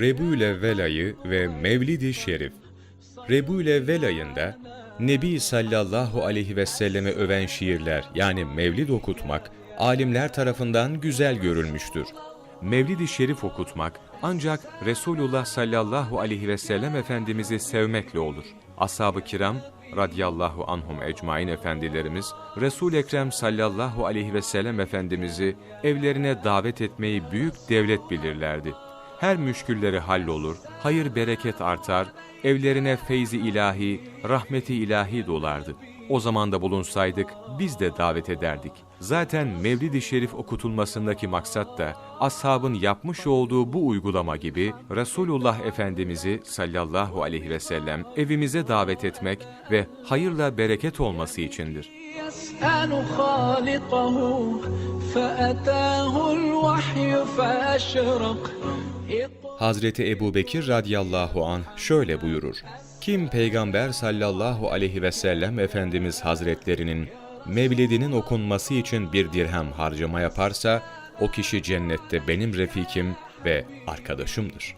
Rebü'yle Vela'yı ve Mevlid-i Şerif. Rebü'yle Vela'yında Nebi sallallahu aleyhi ve selleme öven şiirler yani mevlid okutmak alimler tarafından güzel görülmüştür. Mevlid-i Şerif okutmak ancak Resulullah sallallahu aleyhi ve sellem Efendimiz'i sevmekle olur. Ashab-ı kiram radiyallahu anhum ecmain efendilerimiz, resul Ekrem sallallahu aleyhi ve sellem Efendimiz'i evlerine davet etmeyi büyük devlet bilirlerdi. Her müşkülleri hallolur, hayır bereket artar, evlerine feyzi ilahi, rahmeti ilahi dolardı. O zamanda bulunsaydık biz de davet ederdik. Zaten Mevlid-i Şerif okutulmasındaki maksat da ashabın yapmış olduğu bu uygulama gibi Resulullah Efendimiz'i sallallahu aleyhi ve sellem evimize davet etmek ve hayırla bereket olması içindir. يسأل خالقه فأتاه الوحي فأشرق Hazreti Ebu Bekir radıyallahu an şöyle buyurur. Kim peygamber sallallahu aleyhi ve sellem Efendimiz Hazretlerinin mevlidinin okunması için bir dirhem harcama yaparsa, o kişi cennette benim refikim ve arkadaşımdır.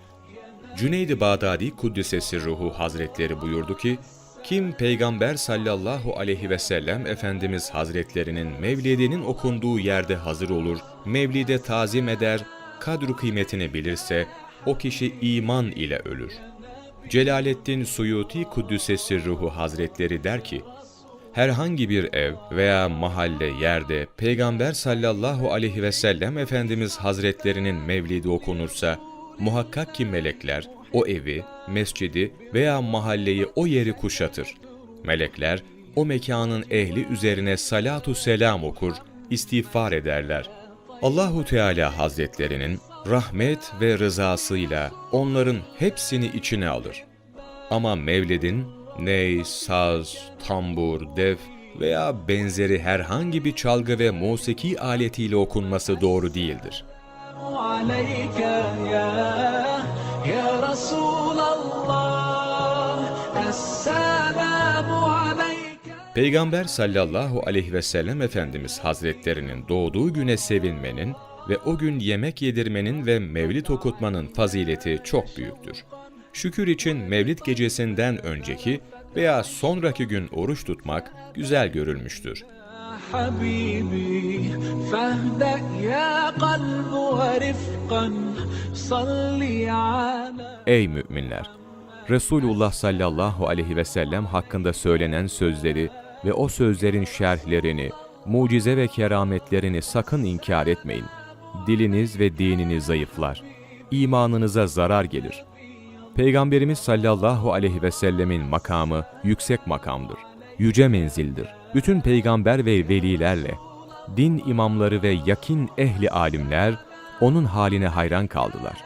Cüneyd-i Bağdadi Kuddisesi Ruhu Hazretleri buyurdu ki, kim Peygamber sallallahu aleyhi ve sellem Efendimiz Hazretlerinin mevlidinin okunduğu yerde hazır olur, mevlide tazim eder, kadru kıymetini bilirse, o kişi iman ile ölür. Celaleddin Suyuti Kuddüsesi Ruhu Hazretleri der ki, herhangi bir ev veya mahalle yerde Peygamber sallallahu aleyhi ve sellem Efendimiz Hazretlerinin mevlidi okunursa, muhakkak ki melekler o evi, mescidi veya mahalleyi o yeri kuşatır. Melekler o mekanın ehli üzerine salatu selam okur, istiğfar ederler. Allahu Teala Hazretlerinin rahmet ve rızasıyla onların hepsini içine alır. Ama Mevlid'in ney, saz, tambur, def veya benzeri herhangi bir çalgı ve musiki aletiyle okunması doğru değildir. Peygamber sallallahu aleyhi ve sellem Efendimiz Hazretlerinin doğduğu güne sevinmenin ve o gün yemek yedirmenin ve mevlid okutmanın fazileti çok büyüktür. Şükür için mevlid gecesinden önceki veya sonraki gün oruç tutmak güzel görülmüştür. حبيبي فاهدأ يا قلب ورفقا صلي على Ey müminler! Resulullah sallallahu aleyhi ve sellem hakkında söylenen sözleri ve o sözlerin şerhlerini, mucize ve kerametlerini sakın inkar etmeyin. Diliniz ve dininiz zayıflar. İmanınıza zarar gelir. Peygamberimiz sallallahu aleyhi ve sellemin makamı yüksek makamdır. Yüce menzildir. Bütün peygamber ve velilerle, din imamları ve yakin ehli alimler onun haline hayran kaldılar.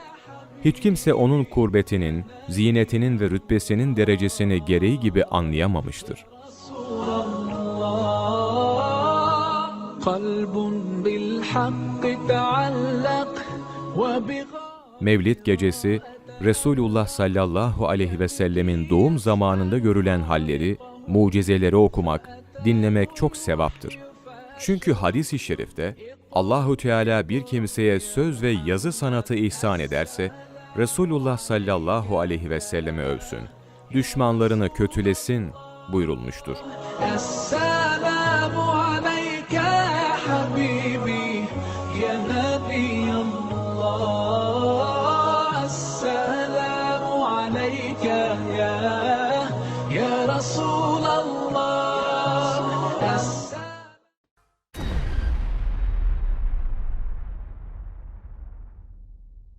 Hiç kimse onun kurbetinin, zinetinin ve rütbesinin derecesini gereği gibi anlayamamıştır. الله قلب بالحق تعلق وبغ Mevlid gecesi, Resulullah sallallahu aleyhi ve sellemin doğum zamanında görülen halleri, mucizeleri okumak, dinlemek çok sevaptır. Çünkü hadis-i şerifte Allahu Teala bir kimseye söz ve yazı sanatı ihsan ederse Resulullah sallallahu aleyhi ve selleme övsün, düşmanlarını kötülesin buyurulmuştur. Esselamu aleyke habibi